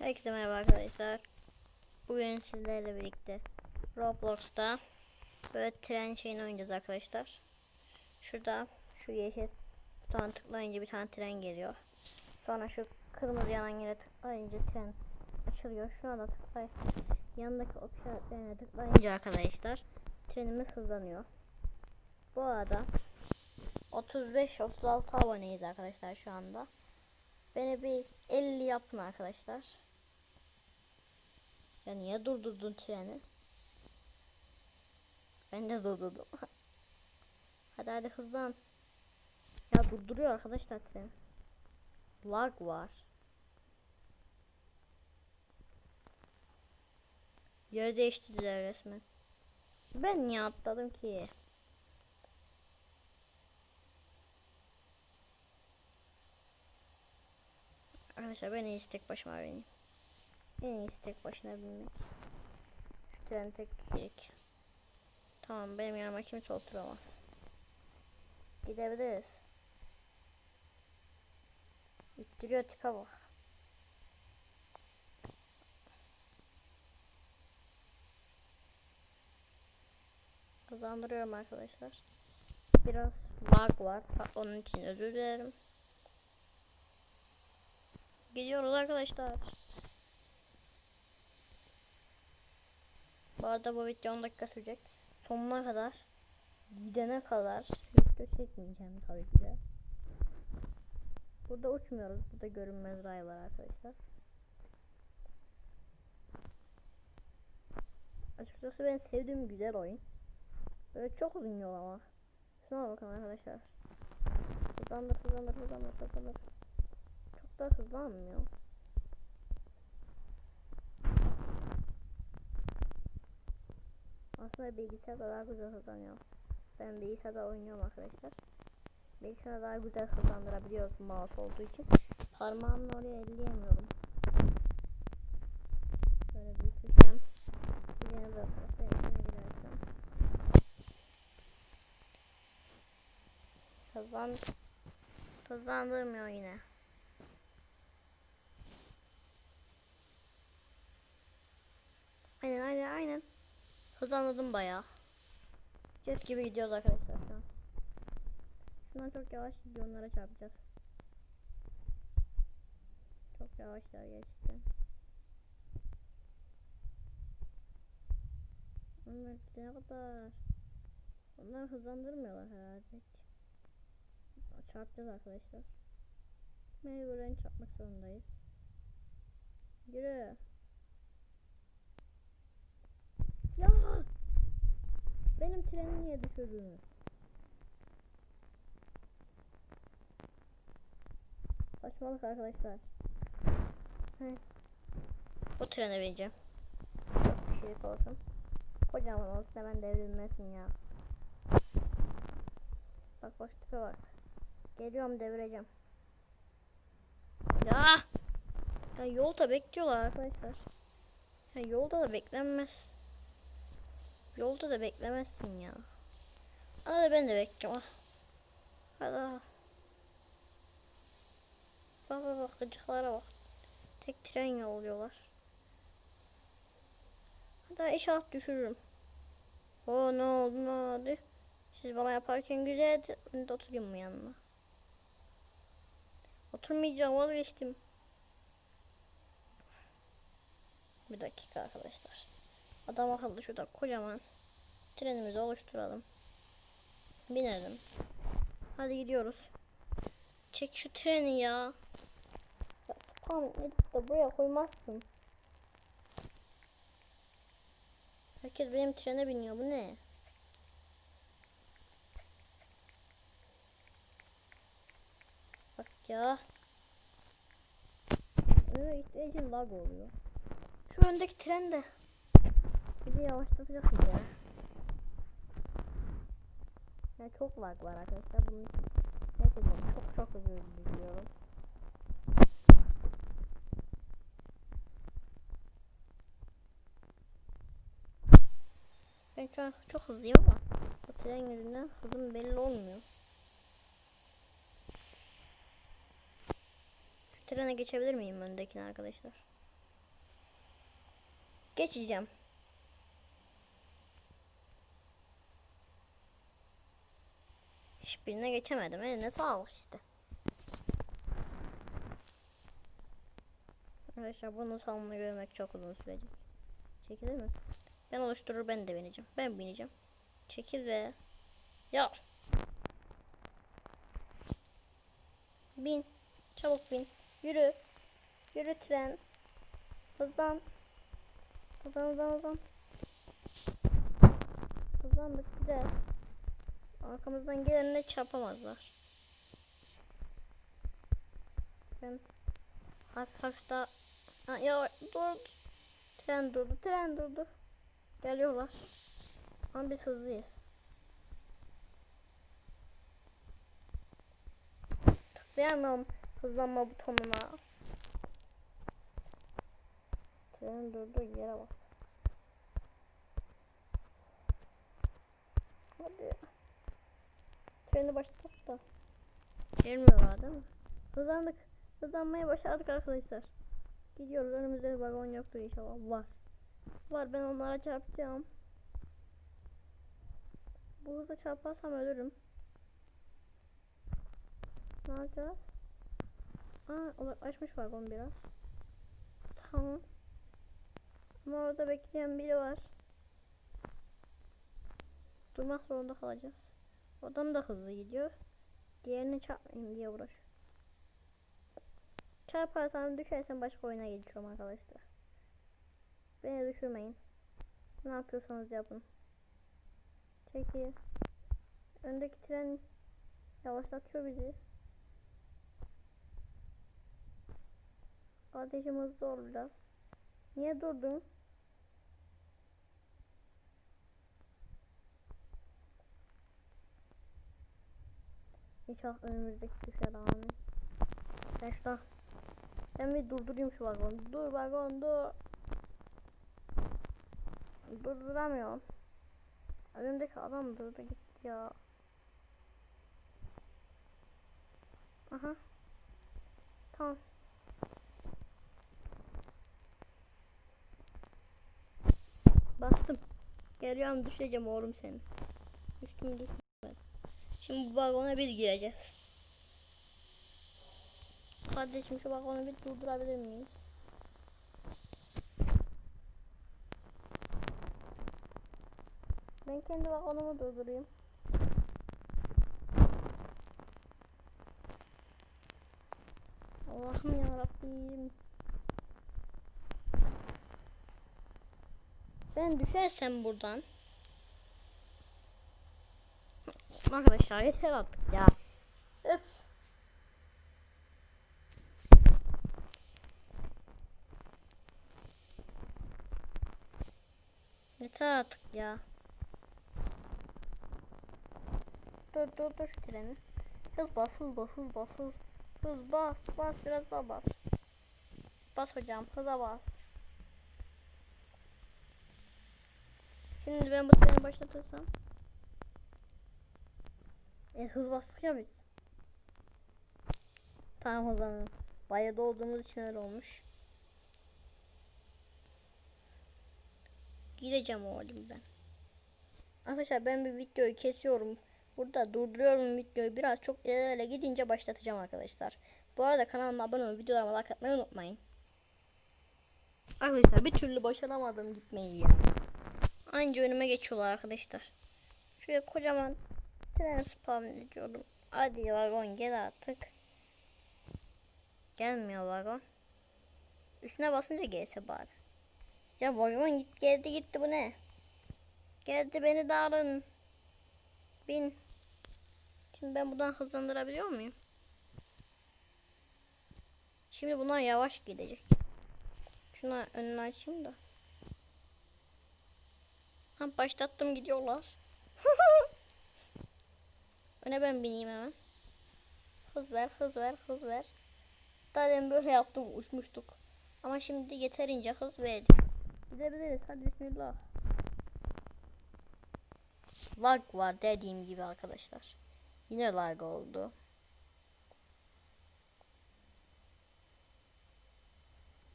Herkese merhaba arkadaşlar. Bugün sizlerle birlikte Roblox'ta böyle tren şeyini oynayacağız arkadaşlar. Şurada şu yeşil butona tıklayınca bir tane tren geliyor. Sonra şu kırmızı yanan yere tıklayınca tren açılıyor. Şu anda tıklay yanındaki ok işaretlerine tıklayınca arkadaşlar trenimiz hızlanıyor. Bu arada 35-36 aboneyiz arkadaşlar şu anda. Beni bir 50 yapın arkadaşlar. Ya niye durdurdun treni? Ben de durdurdum. hadi hadi hızlan. Ya durduruyor arkadaşlar tren. Lag var. Yer değiştirdiler resmen. Ben niye atladım ki? Arkadaşlar ben en iyisi tek başıma bineyim. En iyisi tek başına binmek. Şu tren tek kişilik. Tamam benim yanıma kimse oturamaz. Gidebiliriz. İttiriyor tipe bak. Kazandırıyorum arkadaşlar. Biraz lag var. Onun için özür dilerim. Gidiyoruz arkadaşlar. Bu arada bu video 10 dakika sürecek. Sonuna kadar gidene kadar video çekmeyeceğim tabii ki de. Burada uçmuyoruz. Burada görünmez ray var arkadaşlar. Açıkçası ben sevdiğim güzel oyun. Böyle çok uzun yol ama. Şuna bakın arkadaşlar. Hızlandır hızlandır hızlandır hızlandır çok da hızlanmıyor. Aslında bilgisayarda daha güzel hızlanıyor. Ben bilgisayarda oynuyorum arkadaşlar. Bilgisayarda daha güzel hızlandırabiliyoruz mouse olduğu için. Parmağımla oraya elleyemiyorum. Böyle büyütürsem. Yine de girersem. Hızlan hızlandırmıyor yine. Aynen aynen aynen. Hızlandım bayağı. Jet gibi gidiyoruz arkadaşlar şu an. Şundan çok yavaş gidiyor onlara çarpacağız. Çok yavaşlar gerçekten. Onlar ne kadar. Onlar hızlandırmıyorlar herhalde. Çarpacağız arkadaşlar. Mecburen çarpmak zorundayız. Yürü. Ya! Benim treni niye düşürdünüz? Saçmalık arkadaşlar. He. Bu trene bineceğim. Çok kişilik olsun. Kocaman olsun hemen devrilmesin ya. Bak bak tipe bak. Geliyorum devireceğim. Ya! Ya yolda bekliyorlar arkadaşlar. Ya yolda da beklenmez. Yolda da beklemezsin ya. Hadi ben de bekliyorum. ah. Hadi. ah. Bak bak bak gıcıklara bak. Tek tren yolluyorlar. Hatta inşallah düşürürüm. O ne oldu ne oldu? Siz bana yaparken güzeldi. Ben de oturayım mı yanına? Oturmayacağım vazgeçtim. Bir dakika arkadaşlar. Adam akıllı şurada kocaman trenimizi oluşturalım. Binelim. Hadi gidiyoruz. Çek şu treni ya. Ya spam edip de buraya koymazsın. Herkes benim trene biniyor. Bu ne? Bak ya. Gittiği lag oluyor. Şu öndeki tren de bizi yavaşlatacak ya. Ya çok lag var arkadaşlar bunun için. Neyse çok çok özür diliyorum. Ben şu an çok hızlıyım ama bu tren yüzünden hızım belli olmuyor. Şu trene geçebilir miyim öndekine arkadaşlar? Geçeceğim. Hiçbirine geçemedim. Eline sağlık işte. Arkadaşlar bunu salmayı görmek çok uzun sürecek. Çekilir mi? Ben oluşturur ben de bineceğim. Ben bineceğim. Çekil ve ya. Bin. Çabuk bin. Yürü. Yürü tren. Hızlan. Hızlan hızlan hızlan. Hızlandık güzel. Arkamızdan gelenle çarpamazlar. Ben hafif hafif daha... Ha, ya dur. Tren durdu. Tren durdu. Geliyorlar. Ama biz hızlıyız. Tıklayamıyorum hızlanma butonuna. Tren durdu yere bak. Hadi. Treni başlatıp da. Gelmiyorlar değil mi? Hızlandık. Hızlanmaya başardık arkadaşlar. Gidiyoruz. Önümüzde vagon yoktur inşallah. Var. Var ben onlara çarpacağım. Bu hızla çarparsam ölürüm. Ne yapacağız? Aa uzaklaşmış vagon biraz. Tamam. Ama orada bekleyen biri var. Durmak zorunda kalacağız. Adam da hızlı gidiyor. Diğerini çarpmayayım diye uğraş. Çarparsam düşersen başka oyuna geçiyorum arkadaşlar. Beni düşürmeyin. Ne yapıyorsanız yapın. Çekil. Öndeki tren yavaşlatıyor bizi. Ateşim hızlı ol biraz. Niye durdun? İnşallah önümüzdeki düşer amin. Şurada ben bir durdurayım şu vagonu. Dur vagon dur. Durduramıyorum. Önümdeki adam durdu gitti ya. Aha. Tamam. Bastım. Geliyorum düşeceğim oğlum senin. Düştüm. Şimdi bu vagona biz gireceğiz. Kardeşim şu vagonu bir durdurabilir miyiz? Ben kendi vagonumu durdurayım. Allah'ım ya Rabbim. Ben düşersem buradan. Arkadaşlar yeter artık ya. Öf. Yeter artık ya. Dur dur dur treni. Hız bas hız bas hız bas hız. Hız bas bas biraz daha bas. Bas hocam hıza bas. Şimdi ben bu treni başlatırsam. E, hız bastık ya biz. Tamam o zaman. Bayada olduğumuz için öyle olmuş. Gideceğim oğlum ben. Arkadaşlar ben bir videoyu kesiyorum. Burada durduruyorum videoyu. Biraz çok ilerle gidince başlatacağım arkadaşlar. Bu arada kanalıma abone olun. Videolarıma like atmayı unutmayın. Arkadaşlar bir türlü başaramadım gitmeyi ya. Anca önüme geçiyorlar arkadaşlar. Şöyle kocaman tren spam ediyorum. Hadi vagon gel artık. Gelmiyor vagon. Üstüne basınca gelse bari. Ya vagon git geldi gitti bu ne? Geldi beni de alın. Bin. Şimdi ben buradan hızlandırabiliyor muyum? Şimdi bunlar yavaş gidecek. Şuna önünü açayım da. Ha başlattım gidiyorlar. Öne ben bineyim hemen. Hız ver, hız ver, hız ver. Daha demin böyle yaptım, uçmuştuk. Ama şimdi yeterince hız verdik. Gidebiliriz, hadi bismillah. Lag var dediğim gibi arkadaşlar. Yine lag oldu.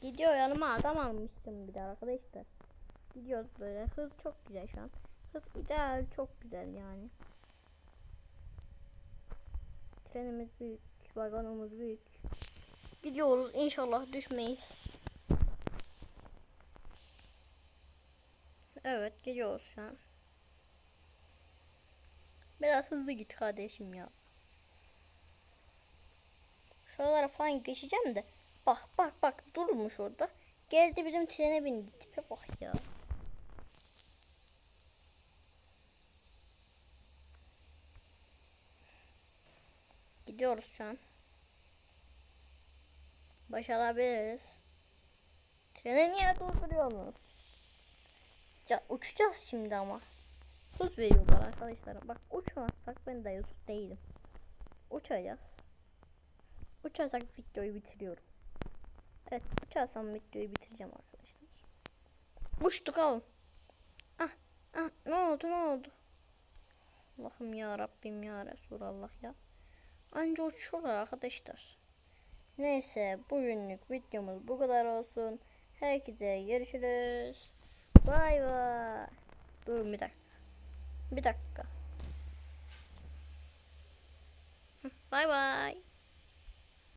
Gidiyor yanıma adam almıştım bir de arkadaşlar. Gidiyoruz böyle. Hız çok güzel şu an. Hız ideal çok güzel yani. Trenimiz büyük. Vagonumuz büyük. Gidiyoruz inşallah düşmeyiz. Evet gidiyoruz şu an. Biraz hızlı git kardeşim ya. Şuralara falan geçeceğim de. Bak bak bak durmuş orada. Geldi bizim trene bindi. Tipe bak ya. Gidiyoruz şu an. Başarabiliriz. Treni niye durduruyorsunuz? Ya uçacağız şimdi ama. Hız veriyorlar arkadaşlar. Bak uçmazsak ben de Yusuf değilim. Uçacağız. Uçarsak videoyu bitiriyorum. Evet uçarsam videoyu bitireceğim arkadaşlar. Uçtuk al. Ah, ah ne oldu ne oldu? Allah'ım ya Rabbim ya Resulallah ya. Anca uçuyorlar arkadaşlar. Neyse bugünlük videomuz bu kadar olsun. Herkese görüşürüz. Bay bay. Durun bir dakika. Bir dakika. Bay bay.